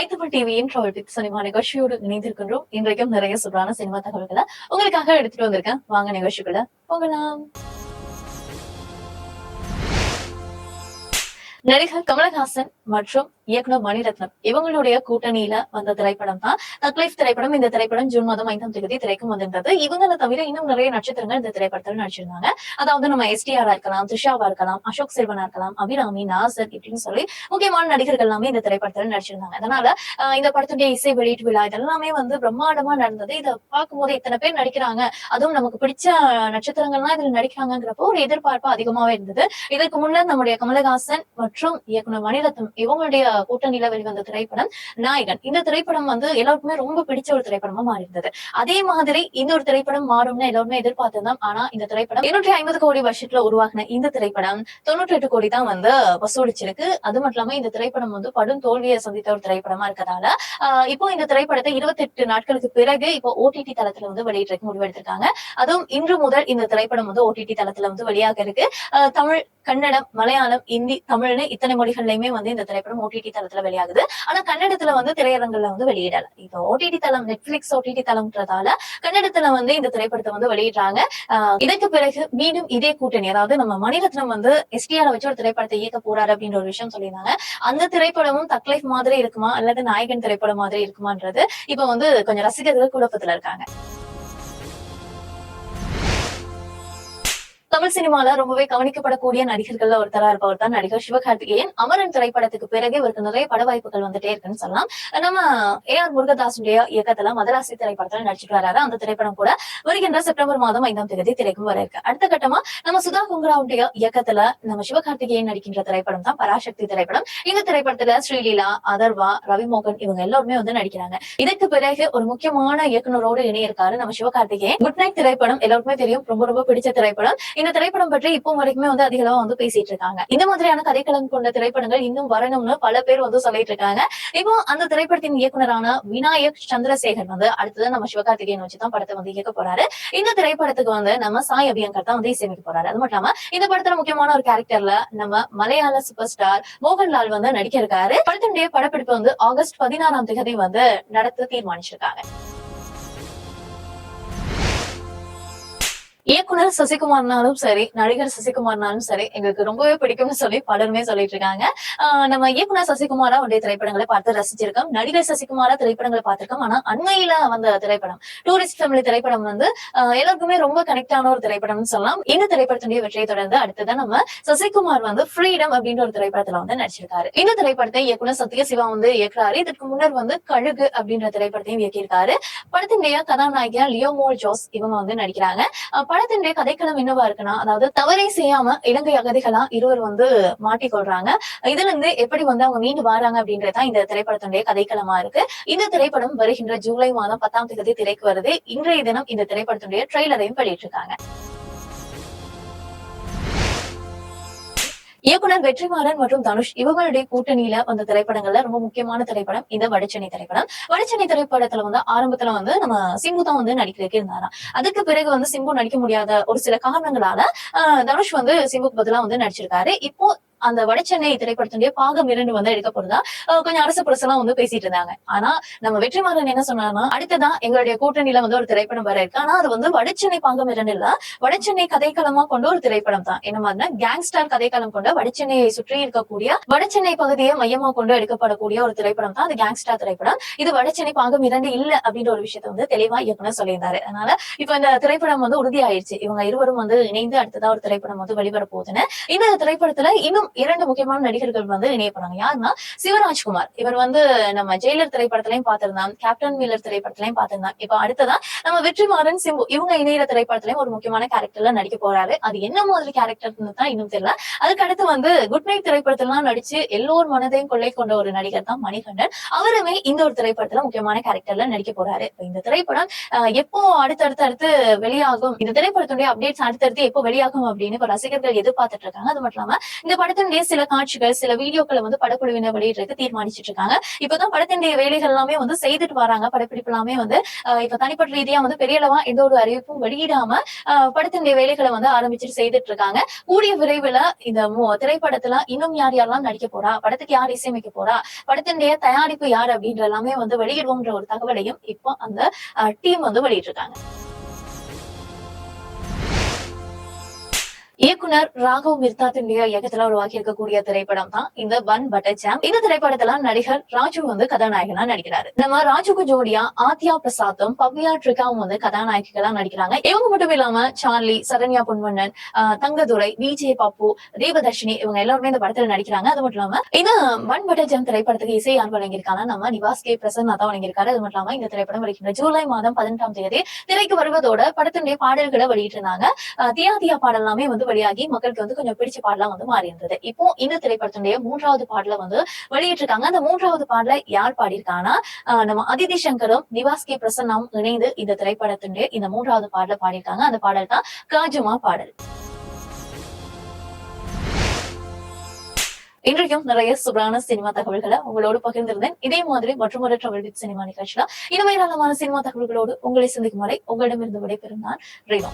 ஐத்தமிழ் TV travel cinema நிகழ்ச்சியோடு இணைந்திருக்கின்றோம். இன்றைக்கும் நிறைய சூப்பரான சினிமா தகவல்களை உங்களுக்காக எடுத்துட்டு வந்திருக்கேன். வாங்க நிகழ்ச்சிக்குள்ள போகலாம். நடிகர் கமலஹாசன் மற்றும் இயக்குனர் மணிரத்னம். இவங்களுடைய கூட்டணியில வந்த திரைப்படம் தான். தக்லைஃப் திரைப்படம் இந்த திரைப்படம் ஜூன் மாதம் ஐந்தாம் தேதி திரைக்கும் வந்திருந்தது. இவங்களை தவிர இன்னும் நிறைய நட்சத்திரங்கள் இந்த திரைப்படத்தில் நடிச்சிருந்தாங்க. அதாவது நம்ம எஸ்டிஆரா இருக்கலாம் த்ரிஷாவா இருக்கலாம் அசோக் செல்வனா இருக்கலாம் அபிராமி நாசர் இப்படின்னு சொல்லி முக்கியமான நடிகர்கள் எல்லாமே இந்த திரைப்படத்தில் நடிச்சிருந்தாங்க. அதனால இந்த படத்துடைய இசை வெளியீட்டு விழா இதெல்லாமே வந்து பிரம்மாண்டமா நடந்தது. இதை பார்க்கும்போது இத்தனை பேர் நடிக்கிறாங்க அதுவும் நமக்கு பிடிச்ச நட்சத்திரங்கள்லாம் இதுல நடிக்கிறாங்கிறப்போ ஒரு எதிர்பார்ப்பு அதிகமாவே இருந்தது. இதற்கு முன்னர் நம்முடைய கமலஹாசன் மற்றும் இயக்குனர் மணிரத்னம் இவங்களுடைய கூட்டணியில வெளிவந்த திரைப்படம் நாயகன். இந்த திரைப்படம் வந்து எல்லாருக்குமே ரொம்ப பிடிச்ச ஒரு திரைப்படமா மாறி இருந்தது அதே மாதிரி இந்த ஒரு திரைப்படம் மாறும்னு எல்லாருமே எதிர்பார்த்திருந்தோம். ஆனா இந்த திரைப்படம் இருநூற்றி ஐம்பது கோடி வருஷத்துல உருவாகின இந்த திரைப்படம் தொண்ணூற்றி எட்டு கோடி தான் வந்து வசூலிச்சிருக்கு. அது மட்டும் இல்லாம இந்த திரைப்படம் வந்து படும் தோல்வியை சந்தித்த ஒரு திரைப்படமா இருக்கதால ஆஹ் இப்போ இந்த திரைப்படத்தை இருபத்தி எட்டு நாட்களுக்கு பிறகு இப்போ ஓடிடி தளத்துல வந்து வெளியிட்டு முடிவெடுத்திருக்காங்க. அதுவும் இன்று முதல் இந்த திரைப்படம் வந்து ஓடிடி தளத்துல வந்து வெளியாக இருக்கு. தமிழ் கன்னடம் மலையாளம் இந்தி தமிழ்னு இத்தனை மொழிகள்லயுமே வந்து இந்த திரைப்படம் ஓடிடி தளத்துல வெளியாகுது. ஆனா கன்னடத்துல வந்து திரையரங்குல வந்து வெளியிடல. இப்போ ஓடிடி தளம் நெட்ஃபிளிக்ஸ் ஓடிடி தளம்ன்றதால கன்னடத்துல வந்து இந்த திரைப்படத்தை வந்து வெளியிடுறாங்க. இதற்கு பிறகு மீண்டும் இதே கூட்டணி அதாவது நம்ம மணிரத்னம் வந்து எஸ்டிஆர் வச்சு ஒரு திரைப்படத்தை இயக்க போறாரு அப்படின்ற ஒரு விஷயம் சொல்லியிருந்தாங்க. அந்த திரைப்படமும் தக்லைஃப் மாதிரி இருக்குமா? அல்லது நாயகன் திரைப்படம் மாதிரி இருக்குமான்றது இப்ப வந்து கொஞ்சம் ரசிகர்கள் குழப்பத்துல இருக்காங்க. தமிழ் சினிமால ரொம்பவே கவனிக்கப்படக்கூடிய நடிகர்கள்ல ஒருத்தரா இருப்பவர் தான் நடிகர் சிவகார்த்திகேயன். அமரன் திரைப்படத்துக்கு பிறகு இவருக்கு நிறைய பட வாய்ப்புகள் வந்துட்டே இருக்குன்னு சொல்லலாம். நம்ம ஏ ஆர் முருகதாசுடைய இயக்கத்துல மதராசி திரைப்படத்துல நடிச்சிட்டு வராரு. அந்த திரைப்படம் கூட வருகின்ற செப்டம்பர் மாதம் ஐந்தாம் தேதி திரைக்கும் வர இருக்கு. அடுத்த கட்டமா நம்ம சுதா குங்கராவுடைய இயக்கத்துல நம்ம சிவகார்த்திகேயன் நடிக்கின்ற திரைப்படம் தான். பராசக்தி திரைப்படம். இந்த திரைப்படத்துல ஸ்ரீலீலா அதர்வா ரவிமோகன் இவங்க எல்லாருமே வந்து நடிக்கிறாங்க. இதற்கு பிறகு ஒரு முக்கியமான இயக்குனரோடு இணையிருக்காரு நம்ம சிவகார்த்திகேயன். குட் நைட் திரைப்படம் எல்லாருக்குமே தெரியும். ரொம்ப ரொம்ப பிடிச்ச திரைப்படம். இந்த திரைப்படம் பற்றி இப்போ வரைக்குமே வந்து அதிகளவா வந்து பேசிட்டு இருக்காங்க. இந்த மாதிரியான கதைக்களம் கொண்ட திரைப்படங்கள் இன்னும் வரணும்னு பல பேர் வந்து சொல்லிட்டு இருக்காங்க. இப்போ அந்த திரைப்படத்தின் இயக்குனரான விநாயக் சந்திரசேகர் வந்து அடுத்தது நம்ம சிவகார்த்திகேயன் வச்சுதான் படத்தை வந்து இயக்க போறாரு. இந்த திரைப்படத்துக்கு வந்து நம்ம சாய் அபியங்கர் தான் வந்து இசையமைக்க போறாரு. அது மட்டும் இல்லாம இந்த படத்துல முக்கியமான ஒரு கேரக்டர்ல நம்ம மலையாள சூப்பர் ஸ்டார் மோகன்லால் வந்து நடிக்க இருக்காரு. படத்தினுடைய படப்பிடிப்பு வந்து ஆகஸ்ட் பதினாறாம் தேதி வந்து நடத்த தீர்மானிச்சிருக்காங்க. இயக்குனர் சசிகுமார்னாலும் சரி நடிகர் சசிகுமார்னாலும் சரி எங்களுக்கு ரொம்பவே பிடிக்கும்னு சொல்லி பலருமே சொல்லிட்டு இருக்காங்க. நம்ம இயக்குனர் சசிகுமாரா அவருடைய திரைப்படங்களை பார்த்து ரசிச்சிருக்கோம். நடிகர் சசிகுமாரா திரைப்படங்களை பார்த்திருக்கோம். ஆனா அண்மையில வந்த திரைப்படம் டூரிஸ்ட் ஃபேமிலி திரைப்படம் வந்து எல்லாருக்குமே ரொம்ப கனெக்ட் ஆன ஒரு திரைப்படம்னு சொல்லலாம். இந்த திரைப்படத்துடைய வெற்றியை தொடர்ந்து அடுத்ததான் நம்ம சசிகுமார் வந்து ஃப்ரீடம் அப்படின்ற ஒரு திரைப்படத்துல வந்து நடிச்சிருக்காரு. இந்த திரைப்படத்தை இயக்குனர் சத்யசிவா வந்து இயக்குறாரு. இதற்கு முன்னர் வந்து கழுகு அப்படின்ற திரைப்படத்தையும் இயக்கியிருக்காரு. படத்தினுடைய கதாநாயகியா லியோமோல் ஜோஸ் இவங்க வந்து நடிக்கிறாங்க. அஹ் படத்தினுடைய கதைக்களம் என்னவா இருக்குன்னா அதாவது தவறை செய்யாம இலங்கை அகதிகளா இருவர் வந்து மாட்டிக்கொள்றாங்க இதுல இருந்து எப்படி வந்து அவங்க மீண்டு வராங்க அப்படின்றதுதான் இந்த திரைப்படத்தினுடைய கதைக்களமா இருக்கு. இந்த திரைப்படம் வருகின்ற ஜூலை மாதம் பத்தாம் தேதி திரைக்கு வருது. இன்றைய தினம் இந்த திரைப்படத்தினுடைய ட்ரெய்லரையும் வெளியிட்டிருக்காங்க. இயக்குனர் வெற்றிமாறன் மற்றும் தனுஷ் இவங்களுடைய கூட்டணியில வந்த திரைப்படங்கள்ல ரொம்ப முக்கியமான திரைப்படம் இந்த வடச்சென்னை திரைப்படம். வடச்சென்னை திரைப்படத்துல வந்து ஆரம்பத்துல வந்து நம்ம சிம்பு தான் வந்து நடிக்கிறதுக்கு இருந்தாராம். அதுக்கு பிறகு வந்து சிம்பு நடிக்க முடியாத ஒரு சில காரணங்களால ஆஹ் தனுஷ் வந்து சிம்புக்கு பதிலா வந்து நடிச்சிருக்காரு. இப்போ அந்த வடச்சென்னை திரைப்படத்தினுடைய பாகம் இரண்டு வந்து எடுக்க போறதா கொஞ்சம் அரசு புரசெல்லாம் வந்து பேசிட்டு இருந்தாங்க. ஆனா நம்ம வெற்றிமாறன் என்ன சொன்னாங்கன்னா அடுத்ததான் எங்களுடைய கூட்டணியில வந்து ஒரு திரைப்படம் வர இருக்கு. ஆனா அது வந்து வடச்சென்னை பாகம் இரண்டு இல்ல வடச்சென்னை கதைக்களமா கொண்ட ஒரு திரைப்படம் தான். என்ன மாதிரினா கேங்ஸ்டர் கதைக்களம் கொண்ட வடச்சென்னையை சுற்றி இருக்கக்கூடிய வடச்சென்னை பகுதியை மையமா கொண்டு எடுக்கப்படக்கூடிய ஒரு திரைப்படம் தான் அது கேங்ஸ்டர் திரைப்படம். இது வடச்சென்னை பாகம் இரண்டு இல்ல அப்படின்ற ஒரு விஷயத்த வந்து தெளிவா இயக்குனர் சொல்லியிருந்தாரு. அதனால இப்ப இந்த திரைப்படம் வந்து உறுதியாயிருச்சு. இவங்க இருவரும் வந்து இணைந்து அடுத்ததா ஒரு திரைப்படம் வந்து வெளிவர போகுதுன்னு. இந்த திரைப்படத்துல இன்னும் இரண்டு முக்கியமான நடிகர்கள் வந்து இணைய போறாங்க யாருன்னா சிவராஜ்குமார் இவர் வந்து நம்ம ஜெயிலர் திரைப்படத்திலையும் பார்த்திருந்தோம் கேப்டன் மீலர் திரைப்படத்திலையும் பார்த்திருந்தோம் இப்ப அடுத்ததான் நம்ம வெற்றிமாறன் சிம்பு. இவங்க இணையிற திரைப்படத்திலையும் ஒரு முக்கியமான கேரக்டர்ல நடிக்க போறாரு. அது என்ன மாதிரி கேரக்டர்னு தான் இன்னும் தெரியல. அதுக்கு அடுத்து வந்து குட் நைட் திரைப்படத்திலாம் நடிச்சு எல்லோர் மனதையும் கொள்ளை கொண்ட ஒரு நடிகர் தான் மணிகண்டன். அவருமே இந்த ஒரு திரைப்படத்துல முக்கியமான கேரக்டர்ல நடிக்க போறாரு. இந்த திரைப்படம் எப்போ அடுத்தடுத்து அடுத்து வெளியாகும்? இந்த திரைப்படத்துடைய அப்டேட்ஸ் அடுத்தடுத்து எப்போ வெளியாகும் அப்படின்னு ரசிகர்கள் எதிர்பார்த்துட்டு இருக்காங்க. அது மட்டும் இல்லாம இந்த படத்தை படத்தினுடைய சில காட்சிகள் சில வீடியோக்களை வந்து படக்குழுவினர் வெளியிடுறதுக்கு தீர்மானிச்சிட்டு இருக்காங்க இப்பதான் படத்தினுடைய வேலைகள் எல்லாமே வந்து செய்துட்டு வராங்க. படப்பிடிப்பு எல்லாமே வந்து இப்ப தனிப்பட்ட ரீதியா வந்து பெரிய அளவா எந்த ஒரு அறிவிப்பும் வெளியிடாம படத்தினுடைய வேலைகளை வந்து ஆரம்பிச்சுட்டு செய்துட்டு இருக்காங்க கூடிய விரைவில் இந்த திரைப்படத்துல இன்னும் யார் யாரெல்லாம் நடிக்க போறா? படத்துக்கு யார் இசையமைக்க போறா? படத்தினுடைய தயாரிப்பு யார் அப்படின்ற எல்லாமே வந்து வெளியிடுவோம்ன்ற ஒரு தகவலையும் இப்போ அந்த டீம் வந்து வெளியிட்டிருக்காங்க இயக்குனர் ராகவ் மிர்தாத்தினுடைய இயக்கத்துல உருவாக்கி இருக்கக்கூடிய திரைப்படம் தான் இந்த பன் பட்டர் ஜாம் இந்த திரைப்படத்துல நடிகர் ராஜு வந்து கதாநாயகனா நடிக்கிறாரு. நம்ம ராஜுக்கு ஜோடியா ஆத்யா பிரசாத்தும் பவ்யா ட்ரிகாவும் வந்து கதாநாயகிகளா நடிக்கிறாங்க. இவங்க மட்டும் இல்லாம சார்லி சரண்யா பொன்வண்ணன் தங்கதுரை விஜய் பப்பு தேவதர்ஷினி இவங்க எல்லாருமே இந்த படத்துல நடிக்கிறாங்க. அது மட்டும் இல்லாம இந்த பன் பட்டர் ஜாம் திரைப்படத்துக்கு இசை யார் வழங்கியிருக்காங்க. நம்ம நிவாஸ் கே பிரசன்னா தான் வழங்கியிருக்காரு. அது மட்டும் இல்லாம இந்த திரைப்படம் வருகின்ற ஜூலை மாதம் பதினெட்டாம் தேதி திரைக்கு வருவதோட படத்தினுடைய பாடல்களை வெளியிட்டிருந்தாங்க. தியா தியா பாடல் எல்லாமே வந்து வெளியாகி மக்களுக்கு வந்து கொஞ்சம் பிடிச்ச பாடலாம் வந்து மாறி இருந்தது இப்போ இந்த திரைப்படத்தினுடைய மூன்றாவது பாடல வந்து வெளியிட்டிருக்காங்க. அந்த மூன்றாவது பாடல யார் பாடியிருக்காங்கன்னா நம்ம அதிதி சங்கரும் நிவாஸ் கே பிரசன்னாவும் இணைந்து இந்த திரைப்படத்தினுடைய இந்த மூன்றாவது பாடல பாடியிருக்காங்க. அந்த பாடல் தான் காஜுமா பாடல். இன்றைக்கும் நிறைய சூப்பரான சினிமா தகவல்களை உங்களோடு பகிர்ந்திருந்தேன். இதே மாதிரி மற்றும் ஒரு ட்ராவல் வித் சினிமா நிகழ்ச்சியில இனிமே ஏராளமான சினிமா தகவல்களோடு உங்களை சந்திக்கும் வரை உங்களிடமிருந்து விடைபெறும் நான் ரேவா.